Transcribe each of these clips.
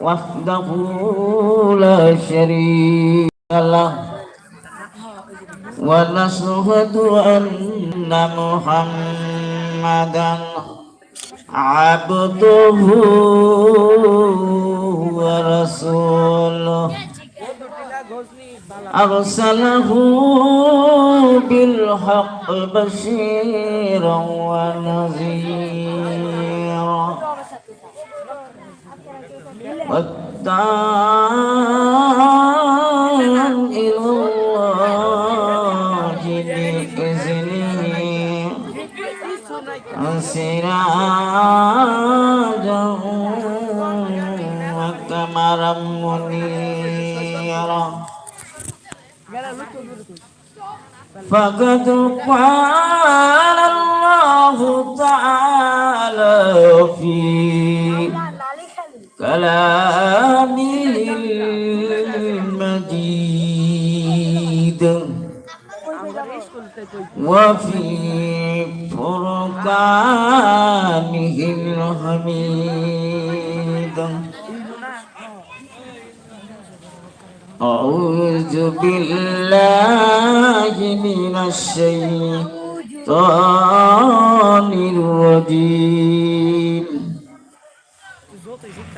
وحده لا شريك له ونشهد أن محمدا عبده ورسوله أرسله بالحق بشيرا ونذيرا والداعيا إلى الله بإذنه سراجا وقمرا منيرا فقد قال الله تعالى في كلامه المجيد وفي فرقانه الحميد. أعوذ بالله من الشيطان الرجيم.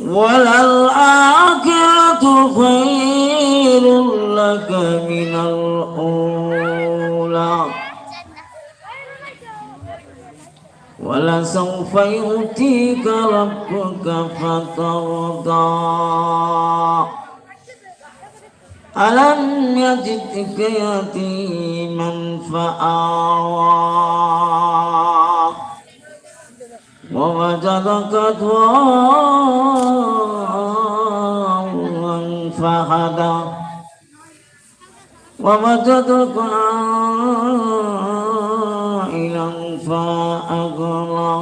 وللآخرة خير لك من الأولى. ولسوف يؤتيك ربك فترضى. ألم يجدك يتيما فآوى. ضالا فهدى. ووجدك عائلا فأغنى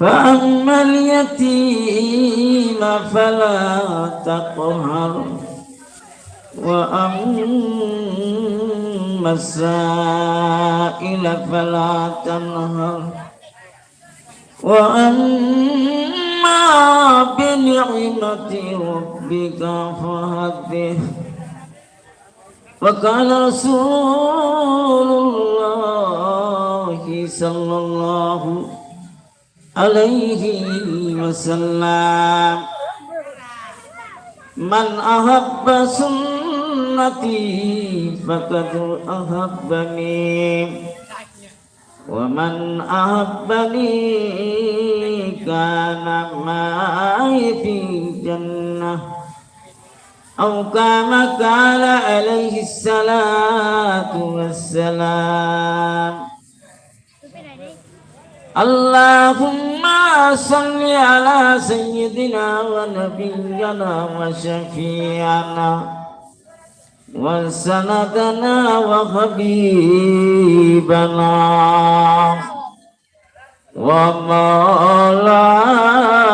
فأما اليتيم فلا تقهر. وأما السائل فلا تنهر. وأما بنعمة ربك فحدث وقال رسول الله صلى الله عليه وسلم من أحب سنتي فقد أحبني ومن أحبني كان معي في الجنة أو كما قال عليه الصلاة والسلام اللهم صل على سيدنا ونبينا وشفيعنا وسندنا وحبيبنا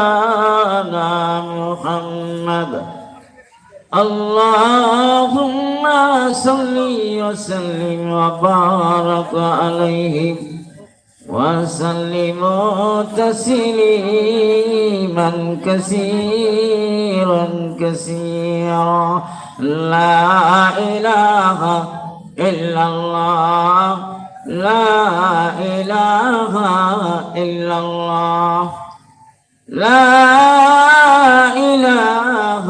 ومولانا محمد اللهم صل وسلم وبارك عليه وسلم تسليما كثيرا كثيرا لا إله إلا الله لا إله إلا الله لا إله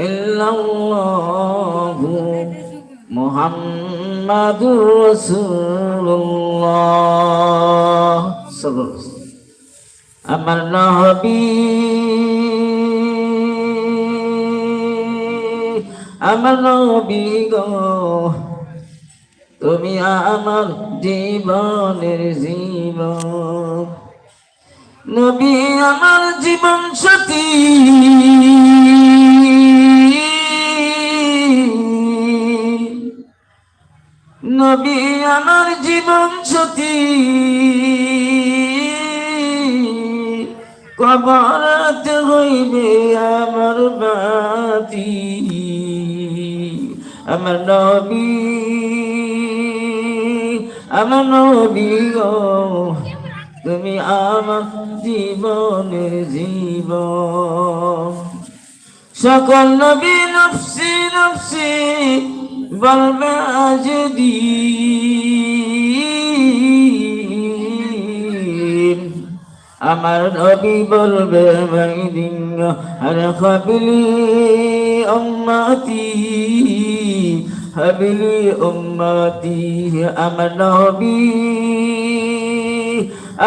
إلا الله মোহাম্মদুর রসুল্লাহ আমার নহবী আমার নবী গো, তুমি আমার জীবনের জীবন। নবী আমার জীবন সতী নবী আমার জীবন সতী। কবরতে হইবে আমার বাতি। আমার নবী আমার নবী গো, তুমি আমার জীবন। সকল নবী নফসি নফসি আমার নবী বলবে আর হাবিলি উম্মতি হাবিলি উম্মতি, আমার নবী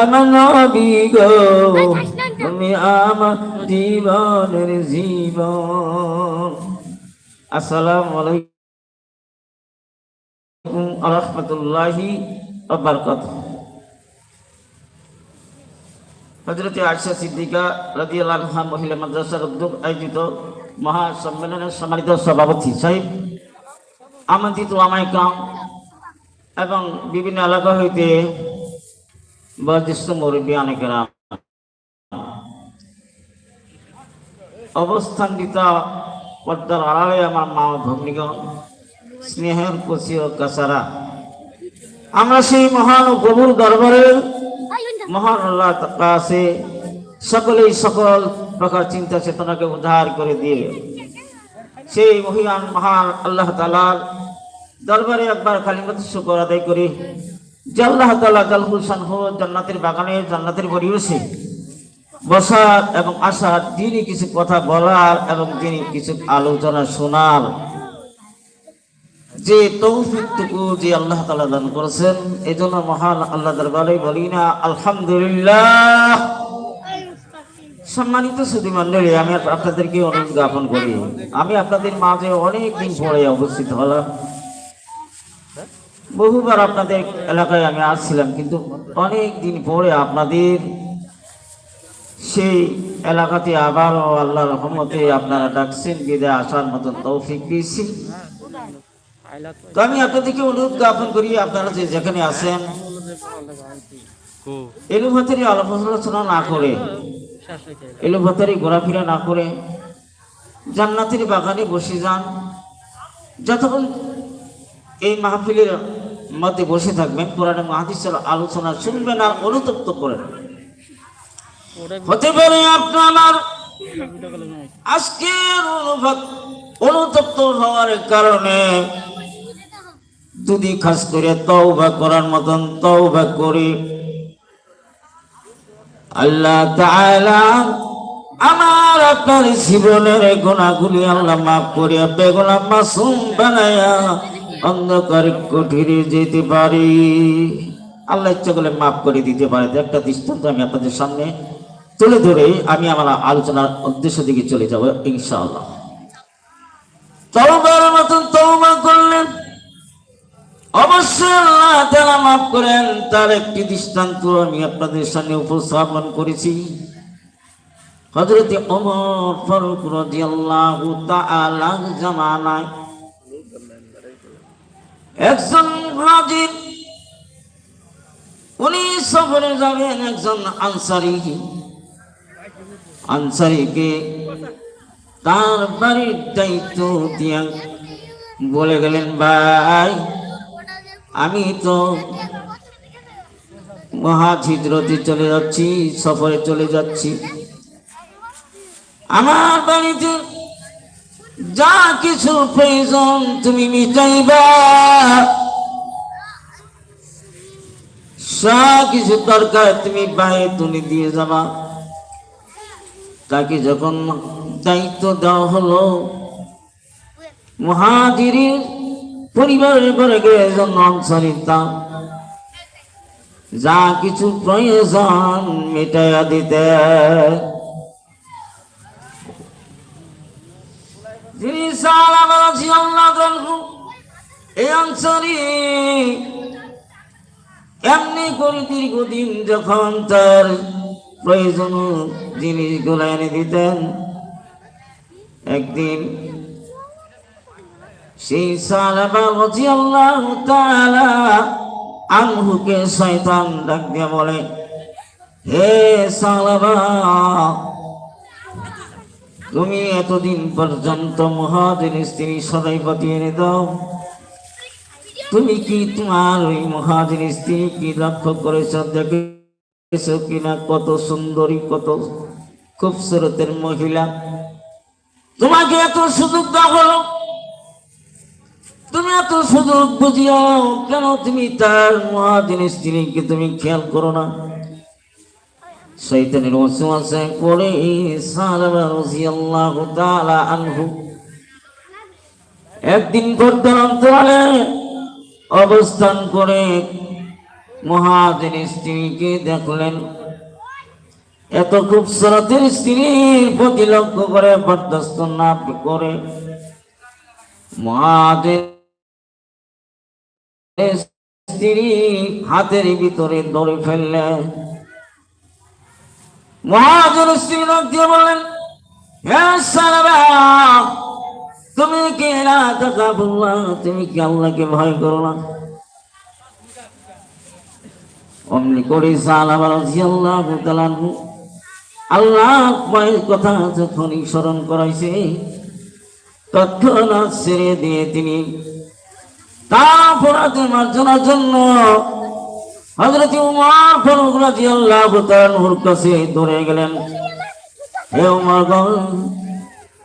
আমার নবী গো, তুমি আমার জীবনের জীবন। আসসালামু আলাইকুম। এবং বিভিন্ন এলাকা হইতে মুরব্বী অনেকেরা অবস্থান দিতা পর্দার আড়ালে আমার মা ভগ্নিগণ স্নেহের কচি ও কাসারা। আমরা সেই মহান প্রভুর দরবারের মহান আল্লাহ সকলেই সকল প্রকার চিন্তা চেতনাকে উদ্ধার করে দিয়ে সেই মহিয়ান মহান আল্লাহ তালার দরবারে একবার কালিমত শুকর আদায় করি। যে আল্লাহ তালা জালহুল হো জান্নাতের বাগানে জান্নাতের পরিবেশে বসার এবং আসার তিনি কিছু কথা বলার এবং তিনি কিছু আলোচনা শোনার যে তৌফিকটুকু যে আল্লাহ তালা দান করেছেন এই জন্য মহান আল্লাহ দরবারে বলি না, আলহামদুলিল্লাহ। সম্মানিত সুদী মন্ডলী আমি আপনাদেরকে অনুরোধ জ্ঞাপন করি। আমি আপনাদের মাঝে অনেক দিন পরে অবস্থিত হলাম। বহুবার আপনাদের এলাকায় আমি আসছিলাম, কিন্তু অনেক দিন পরে আপনাদের সেই এলাকাতে আবারও আল্লাহ রহমতে আপনারা ডাকছেন, বিদায় আসার মতন তৌফিক পেয়েছি। তো আমি আপনাদেরকে অনুরোধ জ্ঞাপন করি, আপনারা যে যেখানে আছেন আলোচনা না করে ঘোরাফেরা না করে, জান্নাতের বাগানে বসে যান। যতক্ষণ এই মাহফিলের মধ্যে বসে থাকবেন, কোরআন মাহাদিসের আলোচনা শুনবেন আর অনুতপ্ত করেন। হতে পারে আপনার আজকের অনুভব অনুতপ্ত হওয়ার কারণে যদি খাস করে তওবা করার মতন তওবা করে। আল্লাহ আমার আপনার জীবনের গুণাগুলি আল্লাহ মাফ করিয়া বেগুনা মাসুম বানায়া অন্ধকার কঠিরে যেতে পারি। আল্লাহ ইচ্ছা করলে মাফ করে দিতে পারে। একটা দৃষ্টান্ত আমি আপনাদের সামনে তুলে ধরে আমি আমার আলোচনার উদ্দেশ্য দিকে চলে যাব ইনশাআল্লাহ। তওবার মতন তওবা করলেন অবশ্যই আল্লাহ মাফ করেন, তার একটি দৃষ্টান্ত আমি আপনাদের সামনে উপস্থাপন করেছি। হযরত ওমর ফারুক রাদিয়াল্লাহু তাআলা জামানায় একজন রাজীব উনি সফরে যাবেন একজন আনসারি। আনসারিকে তার বাড়ির দায়িত্ব দিয়া বলে গেলেন, ভাই আমি তো মহাছিদ্রতে চলে যাচ্ছি, সফরে চলে যাচ্ছি। আমার বাড়িতে যা কিছু প্রয়োজন তুমি মিটাইবা। সব কিছু দরকার তুমি বাইরে তুলে দিয়ে যাবা। তাকে যখন দায়িত্ব দেওয়া হলো মহাজিরির পরিবারের পরে গেছেন অঞ্চলের দাম। যা কিছু প্রয়োজন মেটাইয়া দিতে। এই অঞ্চলে এমনি করে দীর্ঘদিন যখন তার প্রয়োজন জিনিসগুলো এনে দিতেন, একদিন সেই সালাবা রাদিয়াল্লাহু তাআলা আনহুকে শয়তান ডাক দিয়ে বলে, হে সালাবা তুমি এতদিন পর্যন্ত মহাদের স্ত্রী সদাই পাতিয়ে এনে দাও। তুমি কি তোমার ওই মহাদের স্ত্রী কি লক্ষ্য করেছ, দেখেছ কিনা? কত সুন্দরী, কত খুবসুরতের মহিলা। তোমাকে এত সুযোগ দেওয়া হলো তুমি এত সুযোগ বুঝিও কেন তুমি তার মহাদিন স্ত্রীকে তুমি খেয়াল করো না? শৈতানের তাআলা আনহু। একদিন অবস্থান করে মহাদিন স্ত্রীকে দেখলেন। এত খুব সরতের স্ত্রীর প্রতি লক্ষ্য করে বরদাস্ত না করে। মহাদিন স্ত্রী হাতের ভিতরে ফেললেন মহাজন স্ত্রী লোক দিয়ে বললেন তুমি কি টাকা বললা? তুমি কি আল্লাহকে ভয় করো না? অমনি করে আল্লাহ মায়ের কথা যখনই স্মরণ করাইছে, তৎক্ষণাৎ ছেড়ে দিয়ে তিনি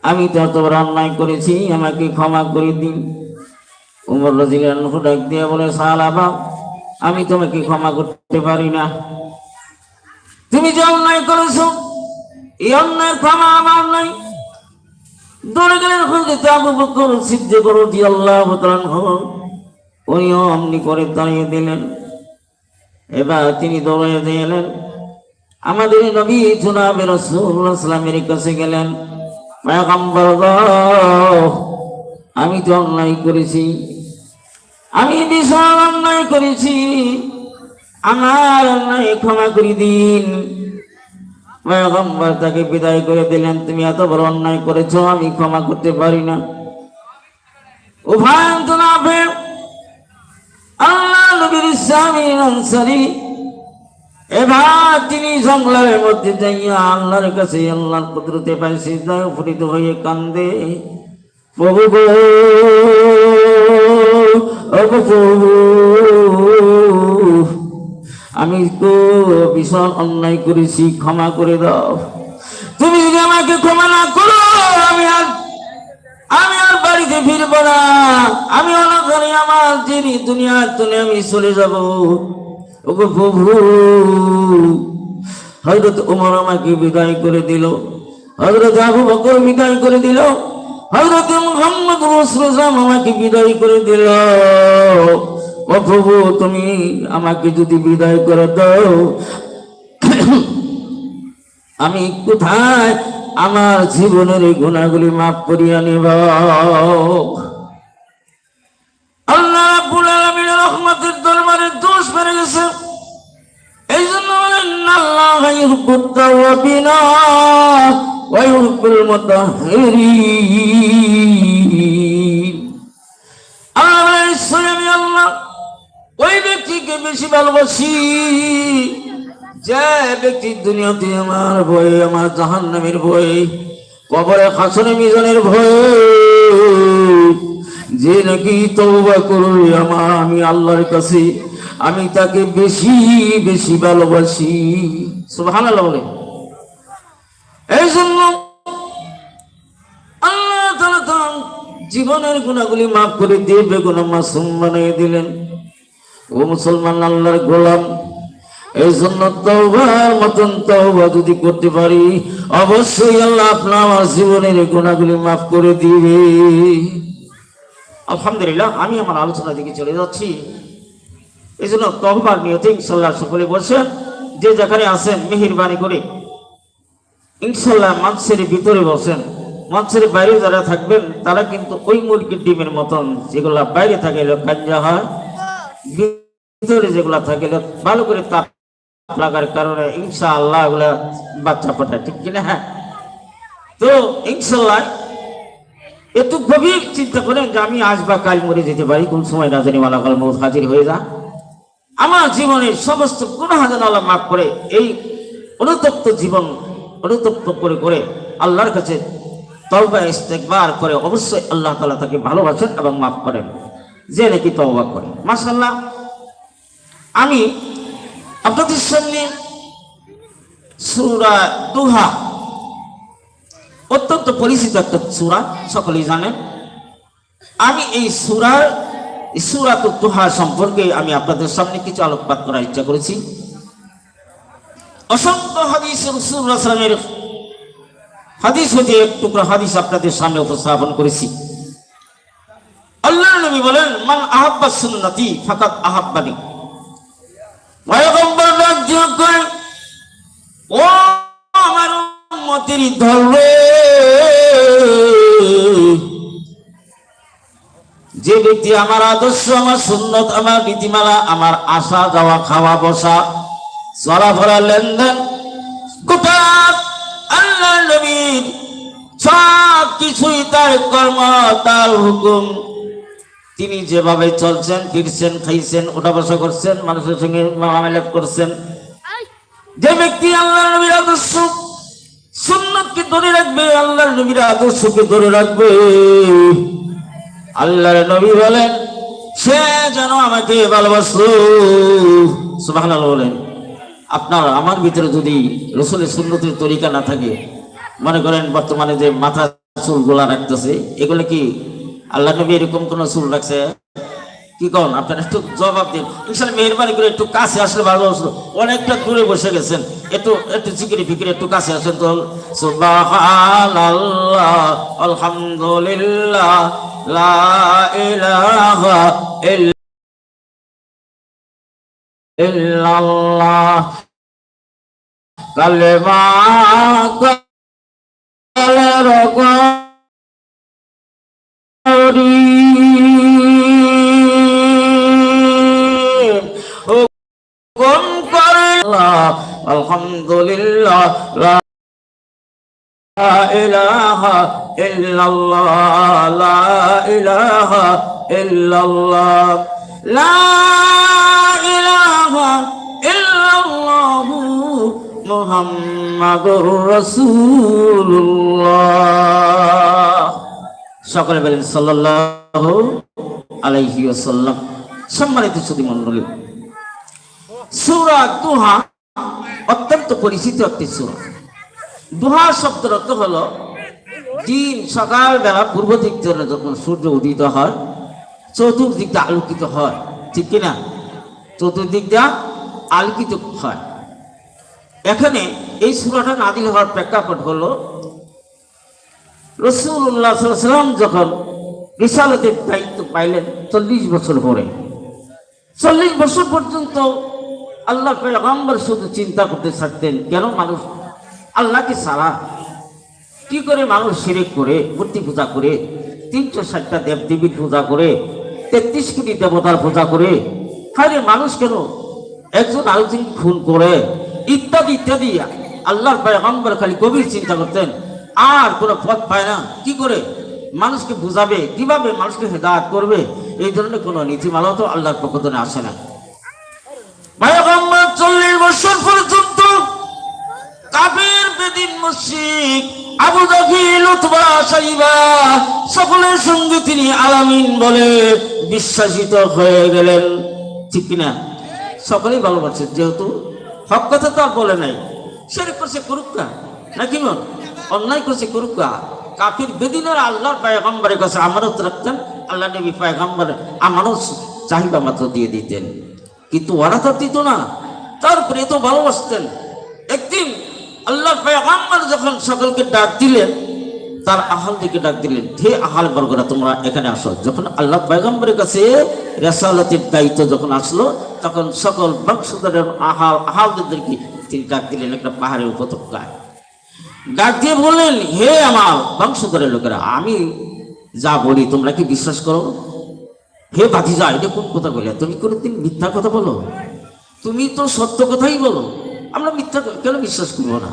আমি তো এত অন্যায় করেছি, আমাকে ক্ষমা করে দিন। উমর রাদিয়াল্লাহু ডাক দিয়ে বলে সালাবা আমি তোমাকে ক্ষমা করতে পারি না। তুমি যে অন্যায় করেছ, এই অন্যায়ের ক্ষমা আমার নাই। দৌড়ে গেলেন হজরত আবু বকর সিদ্দিক রাদিয়াল্লাহু তাআলা উনিও অমনি করে দাঁড়িয়ে দিলেন। এবার তিনি দৌড়ে এলেন। আমাদের নবী জুনাবে রসুল্লাহ কাছে গেলেন। আমি তো অন্যায় করেছি। আমি বিশাল অন্যায় করেছি। আমার অন্যায় ক্ষমা করে দিন। পয়গম্বর তাকে বিদায় করে দিলেন। তুমি এত বড় অন্যায় করেছ, আমি ক্ষমা করতে পারি না। উভয় জনাবে আল্লাহ নবীর স্বামী আনসারি। এবার তিনি জঙ্গলের মধ্যে যাইয়া আল্লাহর কাছে আল্লাহর কুদরতে পায় সিজদায় উপনীত হয়ে কান্দে। প্রভু গো প্রভু, আমি তো ভীষণ অন্যায় করেছি, ক্ষমা করে দাও। তুমি যদি আমাকে ক্ষমা না করো, আমি আর আমি আর বাড়িতে ফিরব না। আমি অনঘরে আমার যিনি দুনিয়ার তুলে আমি চলে যাব। ওগো প্রভু হজরত উমর আমাকে বিদায় করে দিল। হজরত আবু বকর বিদায় করে দিল। হজরত মোহাম্মদ রসুলাম আমাকে বিদায় করে দিল। ও প্রভু, তুমি আমাকে যদি বিদায় করে দাও, আমি কোথায় আমার জীবনের এই গুণাগুলি মাফ করিয়া নিব। আল্লাহ রাব্বুল আলামিনের রহমতের দরবারে দোষ বেড়ে গেছে। এই জন্য বলেন, আল্লাহ ইউহিব্বুত তাওয়াবিনা ওয়া ইউহিব্বুল মুতাহহিরিন। ঈশ্বর আমি আল্লাহ, ওই ব্যক্তিকে বেশি ভালোবাসি। যে ব্যক্তি দুনিয়াতে আমার ভয় আমার জাহান নামের ভয় কবরে খাসনে মিজানের ভয় যে নাকি তওবা করবে আমার আমি আল্লাহর কাছে, আমি তাকে বেশি বেশি ভালোবাসি। সুবহানাল্লাহ বলে। এই জন্য জীবনের গুণাগুলি মাফ করে দিয়ে বেগুনা মাসুম বানিয়ে দিলেন। ও মুসলমান, আল্লাহর গোলাম এই জন্য তওবার মতন তওবা যদি করতে পারি, অবশ্যই আল্লাহ আপনার আমার জীবনের গুণাগুলি মাফ করে দিবে। আলহামদুলিল্লাহ, আমি আমার আলোচনা দিকে চলে যাচ্ছি। এই জন্য তহবার নিয়তে ইনশাল্লাহ সকলে বলছেন, যে যেখানে আসেন মেহেরবানি করে ইনশাল্লাহ মানুষের ভিতরে বসেন। মানুষের বাইরে যারা থাকবেন, তারা কিন্তু ওই মুরগির ডিমের মতন যেগুলা বাইরে থাকে কাঞ্জা হয়, ভিতরে যেগুলা থাকে ভালো করে তাপ লাগার কারণে ইনশাআল্লাহ এগুলা বাচ্চা ফোটায় ঠিক কিনা? হ্যাঁ। তো ইনশাল্লাহ একটু গভীর চিন্তা করে করেন যে আমি আজ বা কাল মরে যেতে পারি, কোন সময় না জানি মালাকাল মৌত হাজির হয়ে যা আমার জীবনের সমস্ত গুনাহ যেন আল্লাহ মাফ করে, এই অনুতপ্ত জীবন অনুতপ্ত করে করে আল্লাহর কাছে তওবা ইস্তেকবার করে অবশ্যই আল্লাহ তাআলা তাকে ভালোবাসেন এবং মাফ করেন, যে নাকি তওবা করে। মাশাআল্লাহ, আমি আপনাদের সামনে সূরা দুহা। অত্যন্ত পরিচিত একটা সূরা, সকলেই জানেন। আমি এই সূরার সুরাত দুহা সম্পর্কে আমি আপনাদের সামনে কিছু আলোকপাত করার ইচ্ছা করেছি। অসংখ্য হাদিস রসুলের হাদিস হতে এক টুকরো হাদিস আপনাদের সামনে উপস্থাপন করেছি। আল্লাহ নবী বলেন, মান আহাব্বা সুন্নতি ফাকাত আহাব্বানি। যে ব্যক্তি আমার আদর্শ, আমার সুন্নত, আমার নীতিমালা, আমার আসা যাওয়া, খাওয়া বসা, চলাফেরা, লেনদেন সব কিছুই তার কর্ম, তার হুকুম। তিনি যেভাবে চলছেন ফিরছেন খাইছেন ওঠা বসা করছেন মানুষের সঙ্গে মামলা করছেন যে ব্যক্তি আল্লাহ নবীর আদর্শ সুন্নতকে ধরে রাখবে আল্লাহ নবীর আদর্শকে ধরে রাখবে। আল্লাহর নবী বলেন সে যেন আমাকে ভালোবাসলো সুবহানাল্লাহ বলেন আপনার আমার ভিতরে যদি রসুলের সুন্নতির তরিকা না থাকে মনে করেন বর্তমানে যে মাথা চুল গোলা রাখতেছে এগুলো কি আল্লাহ নবী এরকম কোন চুল রাখছে? কি কন? আপনারা একটু জবাব দিন। ইনশাল্লাহ মেহরবানি করে একটু কাছে আসলে ভালো আসলো অনেকটা দূরে বসে গেছেন। একটু একটু চিকিরি ফিকিরি একটু কাছে আসেন তো। সুবহানাল্লাহ, আলহামদুলিল্লাহ, লা ইলাহা কালেমা আল্লাহ আলহামদুলিল্লাহ, লা ইলাহা ইল্লাল্লাহ, লা ইলাহা ইল্লাল্লাহ, লা ইলাহা ইল্লাল্লাহ মুহাম্মাদুর রাসূলুল্লাহ। সকলে বলেন সাল্লাল্লাহু আলাইহি ওয়াসাল্লাম। সম্মানিত সুধী মণ্ডলী সূরা দুহা অত্যন্ত পরিচিত একটি সূরা। দুহা শব্দের অর্থ হলো, দিন সকালবেলা পূর্ব দিক থেকে যখন সূর্য উদিত হয়, চতুর্দিক দিয়ে আলোকিত হয়। ঠিক কিনা দিয়ে আলোকিত হয়। এখানে এই সূরাটা নাদিল হওয়ার প্রেক্ষাপট হলো রসুল্লাহ সাল্লাম যখন রিসালতের দায়িত্ব পাইলেন চল্লিশ বছর পরে। চল্লিশ বছর পর্যন্ত আল্লাহ পেগম্বর শুধু চিন্তা করতে থাকতেন, কেন মানুষ আল্লাহকে সারা কি করে মানুষ শিরিক করে, মূর্তি পূজা করে, তিনশো ষাটটা দেব দেবীর পূজা করে, তেত্রিশ কোটি দেবতার পূজা করে? খালি মানুষ কেন একজন আরেকজন খুন করে? ইত্যাদি ইত্যাদি। আল্লাহর পেগম্বর খালি গভীর চিন্তা করতেন, আর কোনো পথ পায় না। কি করে? মানুষকে বুঝাবে, কীভাবে মানুষকে হেদায়ত করবে? এই ধরনের কোনো নীতিমালা তো আল্লাহর পক্ষ থেকে আসে না। পয়গম্বর চল্লিশ বছর পর্যন্ত কাফের বেদিন মুশরিক আবু জাহিল, উতবা, সাইবা, সকলের সঙ্গে তিনি আলামিন বলে বিশ্বাসিত হয়ে গেলেন। ঠিক কিনা? সকলেই ভালোবাসে, যেহেতু হক কথা তো আর বলে নাই। সেরে করছে করুকা নাকি মন অন্যায় করছে করুকা কাফির বেদিনের আল্লাহর পায়গম্বরের কাছে আমানত রাখতেন। আল্লাহ নবী পায়গম্বর আমারও চাহিদা মাত্র দিয়ে দিতেন। কিন্তু ওরা তো দিত না। তারপরে তো ভালোবাসতেন। একদিন আল্লাহ পেগম্বর যখন সকলকে ডাক দিলেন, তার আহাল থেকে ডাক দিলেন, হে আহাল বর্গরা তোমরা এখানে আসো। যখন আল্লাহ পেগম্বরের কাছে রেসালতের দায়িত্ব যখন আসলো, তখন সকল বংশধরের আহাল, আহালদেরকে তিনি ডাক দিলেন একটা পাহাড়ের উপত্যকায়। ডাক দিয়ে বললেন, হে আমার বংশধরের লোকেরা, আমি যা বলি তোমরা কি বিশ্বাস করো? হে ভাতিজা, এটা কোন কথা বলে তুমি কোনোদিন মিথ্যা কথা বলো? তুমি তো সত্য কথাই বলো। আমরা মিথ্যা কেন বিশ্বাস করব না?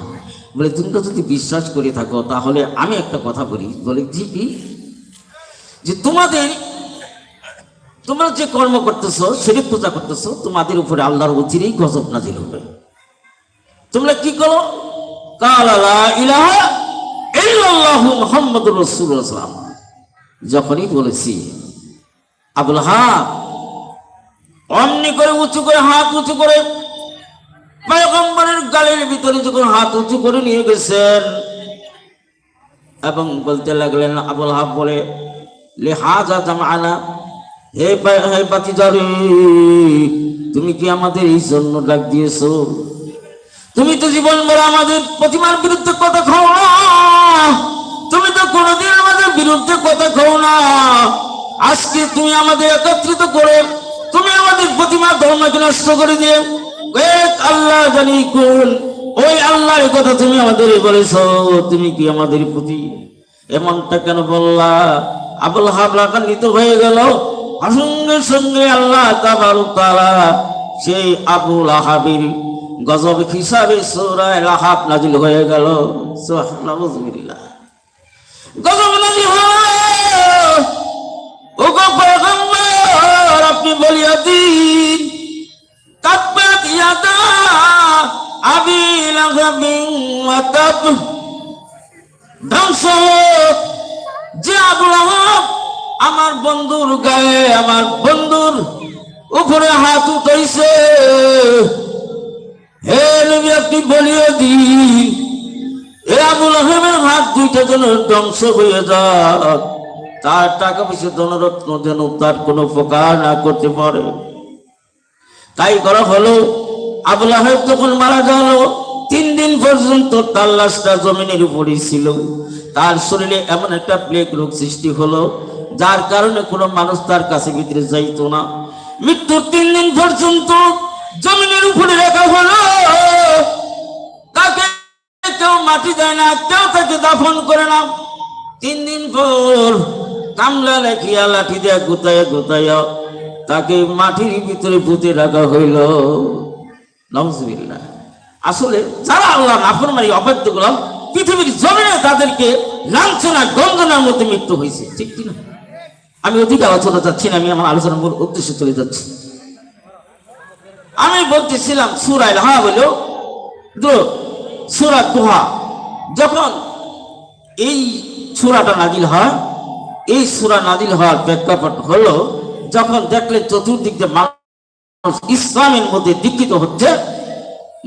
বলে তুমি তো যদি বিশ্বাস করে থাকো, তাহলে আমি একটা কথা বলি। বলে, জি কি? যে তোমাদের, তোমরা যে কর্ম করতেছো শরীর পূজা করতেছো, তোমাদের উপরে আল্লাহর অচিরেই গজব নাজিল হবে। তোমরা কি করো? কালা ইলাহা ইল্লাল্লাহু মুহাম্মাদুর রাসূলুল্লাহ যখনই বলেছি আবুল হাব। অমনি করে উঁচু করে হাত উঁচু করে পয়গম্বরের গালের ভিতরে যখন হাত উঁচু করে নিয়ে গেছেন, এবং বলতে লাগলেন, আবুল হাব বলে লেহাজা জামানা হে হে পাতিজারি, তুমি কি আমাদের এই জন্য ডাক দিয়েছ? তুমি তো জীবন ভর আমাদের প্রতিমার বিরুদ্ধে কথা খাও না। তুমি তো কোনোদিন আমাদের বিরুদ্ধে কথা খাও না। আজকে তুমি আমাদের একত্রিত করে তুমি আমাদের প্রতিমা ধর্মকে নষ্ট করে দিয়ে আল্লাহ জানি কোন, ওই আল্লাহর কথা তুমি আমাদের বলেছ, তুমি কি আমাদের প্রতি এমনটা কেন বললা? আবুল হাব রাগান্বিত হয়ে গেল। সঙ্গে সঙ্গে আল্লাহ তাআলা সেই আবুল আহাবির গজব হিসাবে সূরায়ে লাহাব নাজিল হয়ে গেল। গজব নাজিল হলো আপনি বলিয়া দিন যে আমার বন্ধুর গায়ে, আমার বন্ধুর উপরে হাত উঠাইছে। হে নবী, আপনি বলিয়ে দিন, এ আবুল আহমের হাত দুইটা যেন ধ্বংস হয়ে যাক। তার টাকা পয়সা ধনরত্ন যেন তার কোনো উপকার না করতে পারে। তাই করা হলো আবুল আহেব যখন মারা গেল, তিন দিন পর্যন্ত তার লাশটা জমিনের উপরেই ছিল। তার শরীরে এমন একটা প্লেগ রোগ সৃষ্টি হলো, যার কারণে কোনো মানুষ তার কাছে ভিতরে যাইতো না। মৃত্যুর তিন দিন পর্যন্ত জমিনের উপরে রাখা হলো। তাকে কেউ মাটি দেয় না, কেউ তাকে দাফন করে না। তিন দিন পর কামলা লেখিয়া লাঠি দিয়া গুতাইয়া গুতাইয়া তাকে মাটির ভিতরে পুঁতে রাখা হইল। নজবিল্লা আসলে যারা আল্লাহ নাফর মারি অবাধ্য করলাম, পৃথিবীর জমিনে তাদেরকে লাঞ্ছনা গঞ্জনার মধ্যে মৃত্যু হয়েছে। ঠিক কিনা? আমি অধিক আলোচনা যাচ্ছি না, আমি আমার আলোচনার মূল উদ্দেশ্যে চলে যাচ্ছি। আমি বলতেছিলাম সুরাইল হা বলো তো সুরা দোহা যখন এই সুরাটা নাজিল হয় এই সুরা নাজিল হওয়ার প্রেক্ষাপট হলো যখন দেখলেন চতুর্দিক দিয়ে মানুষ ইসলামের মধ্যে দীক্ষিত হচ্ছে,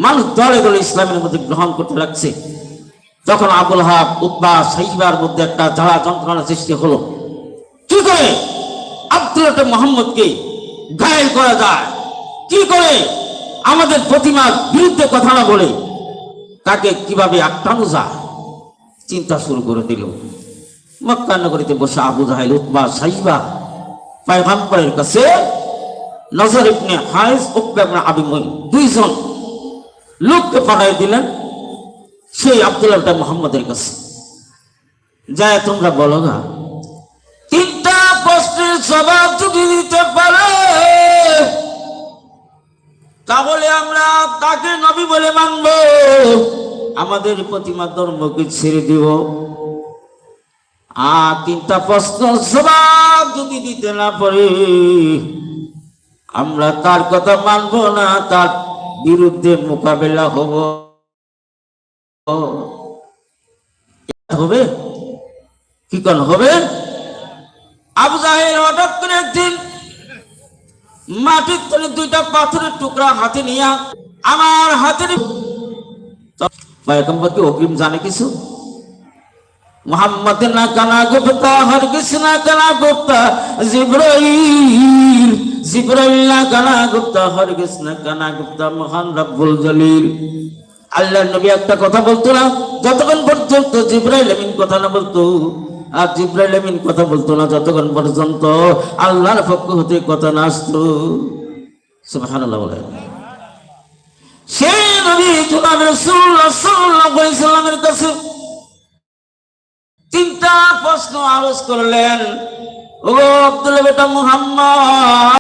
মানুষ দলে দলে ইসলামের মধ্যে গ্রহণ করতে লাগছে। তখন আবুল হাব উদ্বা সাইবার মধ্যে একটা জ্বালা যন্ত্রণা সৃষ্টি হলো। কি করে আব্দুল মোহাম্মদকে ঘায়েল করা যায়? কি করে আমাদের প্রতিমার বিরুদ্ধে কথা না বলে তাকে কীভাবে আটকানো যায়? চিন্তা শুরু করে দিল। মক্কা নগরীতে বসে আবু জাহেল উতবা সাইবা, পায়গাম্বরের কাছে নজর ইবনে হাইস উকবা ইবনে আবি দুইজন লোককে পাঠাই দিলেন, সেই আব্দুল্লাহ মোহাম্মদের কাছে। যায়, তোমরা বলো না। তিনটা প্রশ্নের জবাব যদি দিতে পারে, তাহলে আমরা তাকে নবী বলে মানব। আমাদের প্রতিমা ধর্মকে ছেড়ে দিব। আর তিনটা প্রশ্ন জবাব যদি দিতে না পারে, আমরা তার কথা মানব না, তার বিরুদ্ধে মোকাবেলা হব। হবে? কি কোন হবে? আবু জাহেল হঠাৎ করে একদিন মাটির তলে দুইটা পাথরের টুকরা হাতে নিয়া আমার হাতের কি অগ্রিম জানে কিছু? মোহাম্মদ না কানা গুপ্তা, হরগিস না কানা গুপ্তা, জিব্রাইল জিব্রাইল না কানা গুপ্তা, হরগিস না কানা গুপ্তা, মহান রব্বুল জলিল। আল্লাহ নবী একটা কথা বলতো না, যতক্ষণ পর্যন্ত জিব্রাইল আমিন কথা না বলতো, আর জিব্রাইল আমিন কথা বলতো না, যতক্ষণ পর্যন্ত আল্লাহর পক্ষ হতে কথা না আসতো। সুবহানাল্লাহ বলে। সেই নবী জনাব রাসূলুল্লাহ সাল্লাল্লাহু আলাইহি সাল্লামের কাছে তিনটা প্রশ্ন আরজ করলেন। ও আব্দুল বেটা মুহাম্মদ।